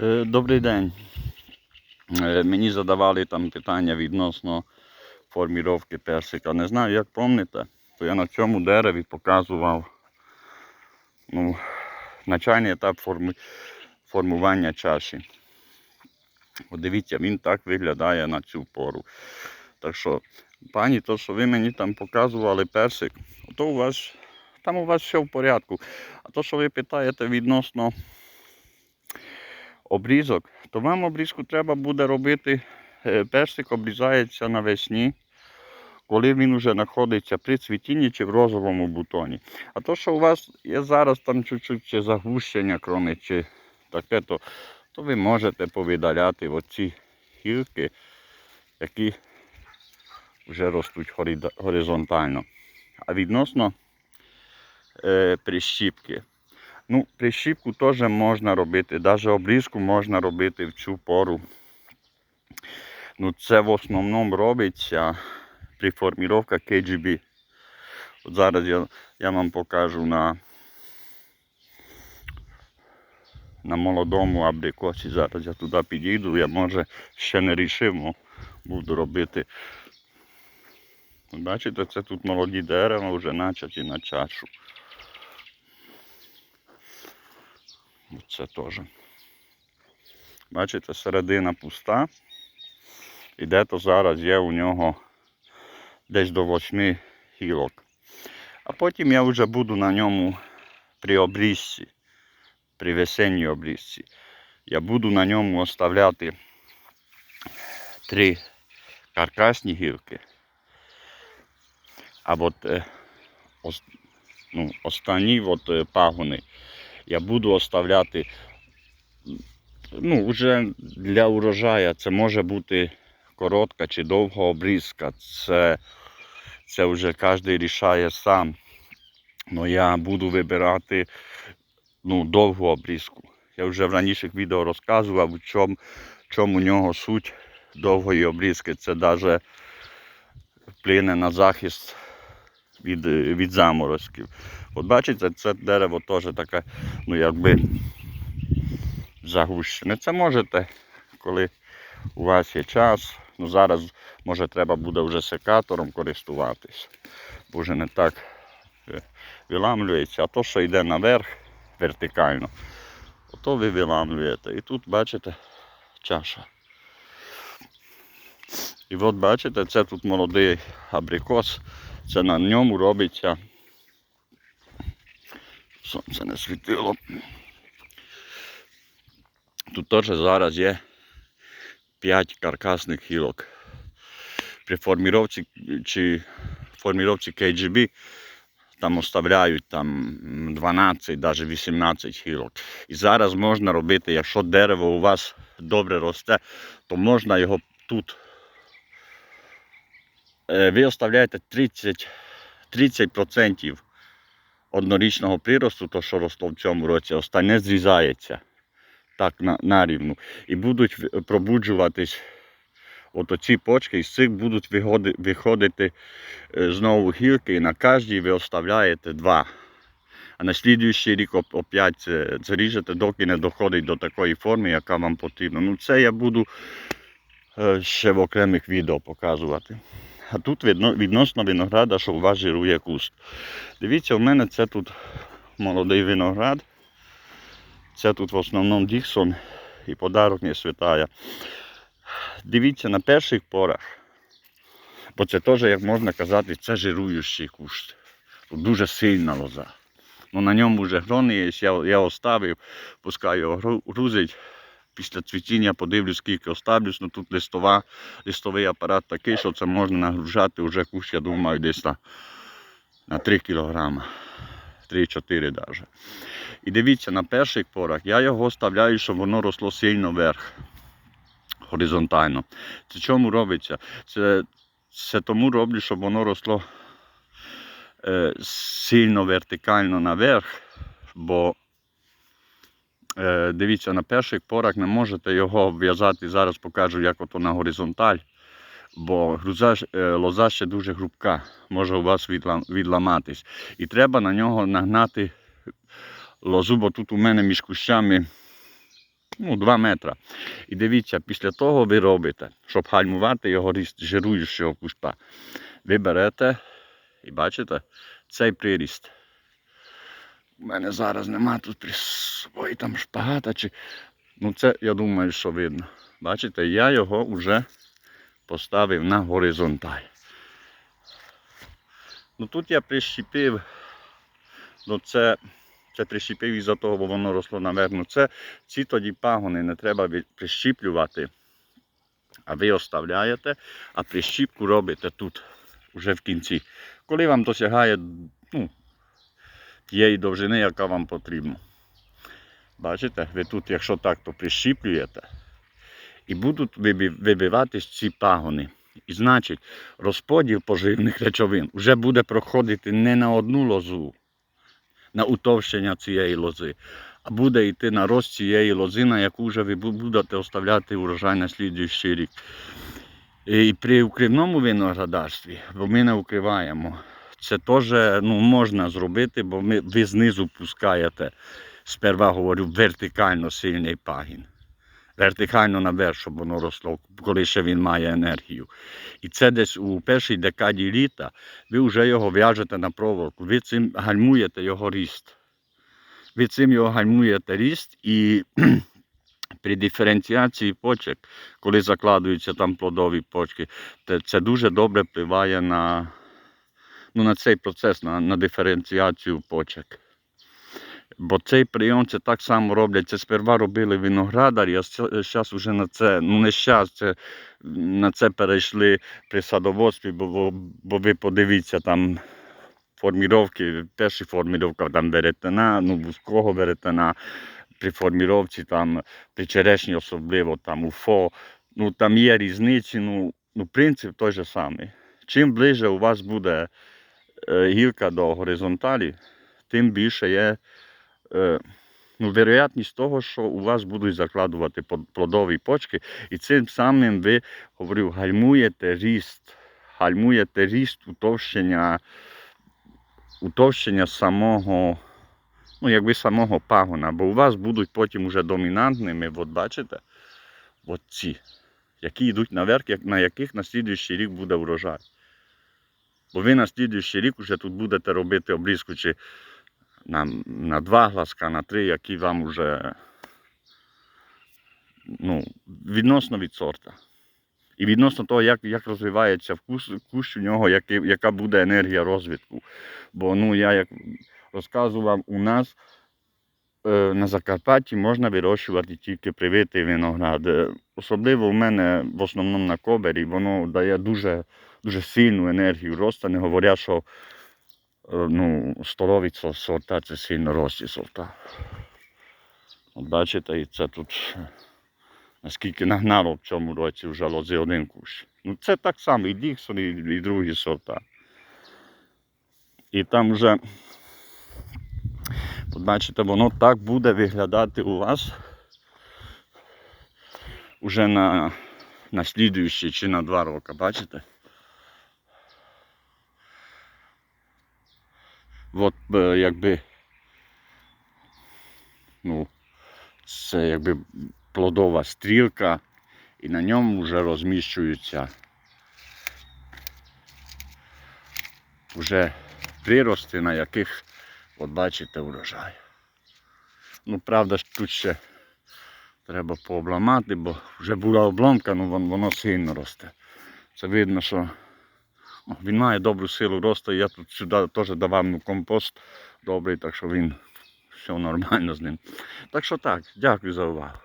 Е, Добрий день. Е, Мені задавали там питання відносно форміровки персика. Не знаю, як пам'ятаєте, то я на цьому дереві показував ну, начальний етап формування чаші. От дивіться, він так виглядає на цю пору. Так що, пані, то, що ви мені там показували персик, то у вас, там у вас все в порядку. А то, що ви питаєте відносно обрізок, то вам обрізку треба буде робити. е, Персик обрізається навесні, коли він вже знаходиться при цвітінні чи в розовому бутоні. А то, що у вас є зараз там чуть-чуть чи загущення крони, чи таке, то, то ви можете повидаляти оці гілки, які вже ростуть горизонтально. А відносно е, прищіпки. Ну, прищіпку теж можна робити, навіть обрізку можна робити в цю пору. Ну, це в основному робиться при форміровках KGB. От зараз я, я вам покажу на, на молодому абрикосі. Зараз я туди підійду, я може ще не рішив, но буду робити. Бачите, це тут молоді дерева вже начаті на чашу. Це теж. Бачите, середина пуста. І де-то зараз є у нього десь до восьми гілок. А потім я вже буду на ньому при обрізці, при весенній обрізці. Я буду на ньому оставляти три каркасні гілки. А от е, ну, останні от, е, пагони я буду оставляти ну, вже для урожаю. Це може бути коротка чи довга обрізка. Це, це вже кожен рішає сам. Ну я буду вибирати ну, довгу обрізку. Я вже в раніших відео розказував, в чому, чому у нього суть довгої обрізки. Це навіть вплине на захист від, від заморозків. От бачите, це дерево теж таке, ну якби загущене. Це можете, коли у вас є час. Ну зараз може треба буде вже секатором користуватись, бо вже не так е, виламлюється. А то, що йде наверх вертикально, ото ви виламлюєте. І тут бачите чаша. І от бачите, це тут молодий абрикос, це на ньому робиться. Сонце не світило. Тут теж зараз є 5 каркасних гілок. При форміровці чи форміровці KGB там оставляють там 12, навіть 18 гілок. І зараз можна робити, якщо дерево у вас добре росте, то можна його тут. Е, Ви оставляєте 30, 30% однорічного приросту, то що росло в цьому році, остальне зрізається так на, нарівну. І будуть пробуджуватись от оці почки, і з цих будуть виходи, виходити е, знову гілки, і на кожній ви оставляєте два. А на слідуючий рік оп- опять це, це доки не доходить до такої форми, яка вам потрібна. Ну це я буду е, ще в окремих відео показувати. А тут відно- відносно винограда, що у вас жирує куст. Дивіться, у мене це тут молодий виноград. Це тут в основному Діксон і подарок не святая. Дивіться на перших порах. Бо це теж, як можна казати, це жируючий кущ. Тут дуже сильна лоза. Ну, на ньому вже грони є, я, я оставив, пускай його грузить. Після цвітіння подивлюсь, скільки оставлюсь. Ну тут листова, листовий апарат такий, що це можна нагружати вже кущ, я думаю, десь на, на 3 кілограма. 3-4 навіть. І дивіться, на перших порах я його оставляю, щоб воно росло сильно вверх, горизонтально. Це чому робиться? Це, це тому роблю, щоб воно росло е, сильно вертикально наверх, бо дивіться, на перших порах не можете його обв'язати. Зараз покажу, як ото на горизонталь. Бо груза, е, лоза ще дуже грубка, може у вас відла- відламатись. І треба на нього нагнати лозу, бо тут у мене між кущами ну, 2 метра. І дивіться, після того ви робите, щоб гальмувати його ріст жируючого куща. Ви берете і бачите цей приріст. У мене зараз нема тут при собою там шпагата чи. Ну це я думаю, що видно. Бачите, я його вже поставив на горизонталь. Ну тут я прищепив, ну це, це прищепив із-за того, бо воно росло наверх. Ну це ці тоді пагони не треба прищіплювати, а ви оставляєте, а прищіпку робите тут, вже в кінці. Коли вам досягає ну, тієї довжини, яка вам потрібна. Бачите, ви тут, якщо так, то прищіплюєте, і будуть вибиватись ці пагони. І значить, розподіл поживних речовин вже буде проходити не на одну лозу, на утовщення цієї лози, а буде йти на рост цієї лози, на яку вже ви будете оставляти урожай на слідуючий рік. І при укривному виноградарстві, бо ми не укриваємо, це теж ну, можна зробити, бо ми, ви знизу пускаєте, сперва говорю, вертикально сильний пагін. Вертикально наверх, щоб воно росло, коли ще він має енергію. І це десь у першій декаді літа ви вже його в'яжете на проволоку, ви цим гальмуєте його ріст. Ви цим його гальмуєте ріст і при диференціації почек, коли закладуються там плодові почки, це дуже добре впливає на, ну, на цей процес, на, на диференціацію почек. Бо цей прийом це так само роблять. Це сперва робили виноградарі, а зараз вже на це, ну не зараз, це на це перейшли при садоводстві, бо, бо, ви подивіться там форміровки, перші форміровка там веретена, ну вузького веретена, при форміровці там, при черешні особливо там уфо. Ну там є різниці, ну, ну принцип той же самий. Чим ближче у вас буде гілка до горизонталі, тим більше є е, ну, вероятність того, що у вас будуть закладувати плодові почки, і цим самим ви, говорю, гальмуєте ріст, гальмуєте ріст утовщення, утовщення самого, ну, якби самого пагона, бо у вас будуть потім уже домінантними, от бачите, от ці, які йдуть наверх, на яких на слідуючий рік буде урожай. Бо ви на слідуючий рік вже тут будете робити обрізку чи на, на два глазка, на три, які вам вже ну, відносно від сорта. І відносно того, як, як розвивається вкус, кущ у нього, який, яка буде енергія розвитку. Бо ну, я як розказував, у нас на Закарпатті можна вирощувати тільки привитий виноград. Е, Особливо в мене в основному на кобері, воно дає дуже, дуже сильну енергію росту, не говоря, що е, ну, столові сорта це сильно рості сорта. От бачите, і це тут е, наскільки нагнало в цьому році вже лози один кущ. Ну це так само, і Діксон, і, і другі сорта. І там вже, бачите, воно так буде виглядати у вас уже на, на слідуючі чи на два роки, бачите? От е, якби, ну, це якби плодова стрілка, і на ньому вже розміщуються вже прирости, на яких, от бачите, урожай. Ну, правда, тут ще треба пообламати, бо вже була обломка, ну воно сильно росте. Це видно, що ну, він має добру силу росту. Я тут сюди теж давав компост добрий, так що він все нормально з ним. Так що так, дякую за увагу.